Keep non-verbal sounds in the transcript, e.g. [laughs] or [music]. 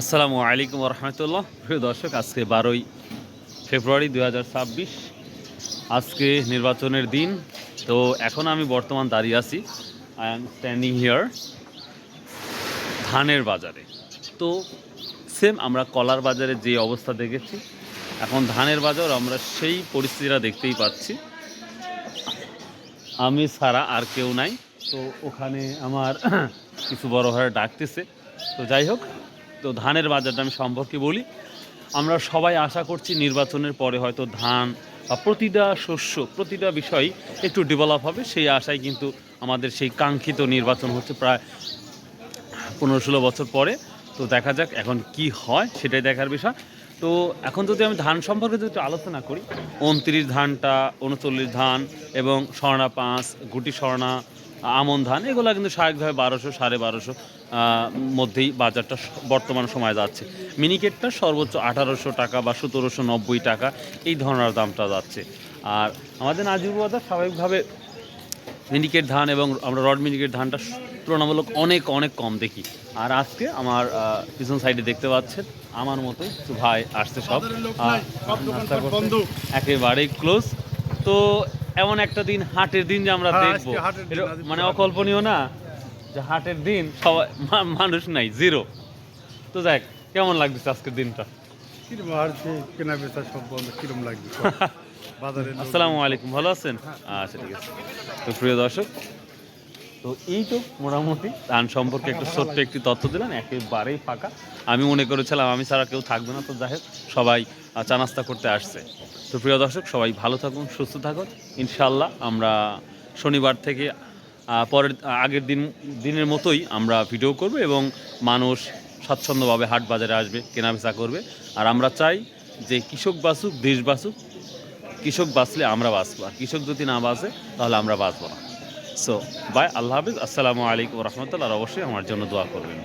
আসসালামু আলাইকুম রহমতুল্লাহ প্রিয় দর্শক, আজকে বারোই ফেব্রুয়ারি দু হাজার ছাব্বিশ, আজকে নির্বাচনের দিন। তো এখন আমি বর্তমান দাঁড়িয়ে আছি। আই এম স্ট্যান্ডিং হিয়ার ধানের বাজারে। তো সেম আমরা কলার বাজারে যে অবস্থা দেখেছি, এখন ধানের বাজার আমরা সেই পরিস্থিতিটা দেখতেই পাচ্ছি। আমি ছাড়া আর কেউ নাই। তো ওখানে আমার [clears throat] কিছু বড় ভাইরা ডাকতেছে। তো যাই হোক তো ধানের বাজারটা আমি সম্পর্কে বলি। আমরা সবাই আশা করছি নির্বাচনের পরে হয়তো ধান বা প্রতিটা শস্য, প্রতিটা বিষয় একটু ডেভেলপ হবে। সেই আশায় কিন্তু আমাদের সেই কাঙ্ক্ষিত নির্বাচন হচ্ছে প্রায় পনেরো ষোলো বছর পরে। তো দেখা যাক এখন কি হয়, সেটাই দেখার বিষয়। তো এখন যদি আমি ধান সম্পর্কে যদি আলোচনা করি, উনত্রিশ ধানটা, উনচল্লিশ ধান এবং স্বর্ণা পাঁচ, গুটি স্বর্ণা আমন ধান এগুলো কিন্তু স্বাভাবিকভাবে বারোশো সাড়ে বারোশো মধ্যেই বাজারটা বর্তমান সময় যাচ্ছে। মিনিকেটটা সর্বোচ্চ আঠারোশো টাকা বা সতেরোশো নব্বই টাকা এই ধরনের দামটা যাচ্ছে। আর আমাদের নাজিরপুর বাজার স্বাভাবিকভাবে মিনিকেট ধান এবং আমরা রড মিনিকেট ধানটা তুলনামূলক অনেক অনেক কম দেখি। আর আজকে আমার পিছন সাইডে দেখতে পাচ্ছেন আমার মতো কিছু ভাই আসছে সব। একেবারেই ক্লোজ তো এমন একটা দিন হাটের দিন যে আমরা হ্যাঁ, দেখব। মানে অকল্পনীয় না যে হাটের দিন সবাই মানুষ নাই জিরো। তো দেখ কেমন লাগতেছে আজকের দিনটা? কিরম আর সে কেনা বেচা সব বন্ধ কিরম লাগবে [laughs] আসসালামু আলাইকুম ভালো আছেন? আচ্ছা ঠিক আছে। তো প্রিয় দর্শক তো এই তো মোটামুটি। ধান সম্পর্কে একটু ছোট্ট একটি তথ্য দিলাম, একেবারেই ফাঁকা। আমি মনে করেছিলাম আমি ছাড়া কেউ থাকবে না, তো যাই সবাই চা নাস্তা করতে আসছে। তো প্রিয় দর্শক, সবাই ভালো থাকুন, সুস্থ থাকুন। ইনশাল্লাহ আমরা শনিবার থেকে পরের আগের দিন, দিনের মতোই আমরা ভিডিও করব এবং মানুষ স্বাচ্ছন্দ্যভাবে হাট বাজারে আসবে, কেনাবেচা করবে। আর আমরা চাই যে কৃষক বাঁচুক, দেশ বাঁচুক। কৃষক বাঁচলে আমরা বাঁচবো, আর কৃষক যদি না বাঁচে, তাহলে আমরা বাঁচবো না। সো বাই আল্লাহ হাফিজ. আসসালামু আলাইকুম রহমতুল্লাহ। আর অবশ্যই আমার জন্য দোয়া করবেন।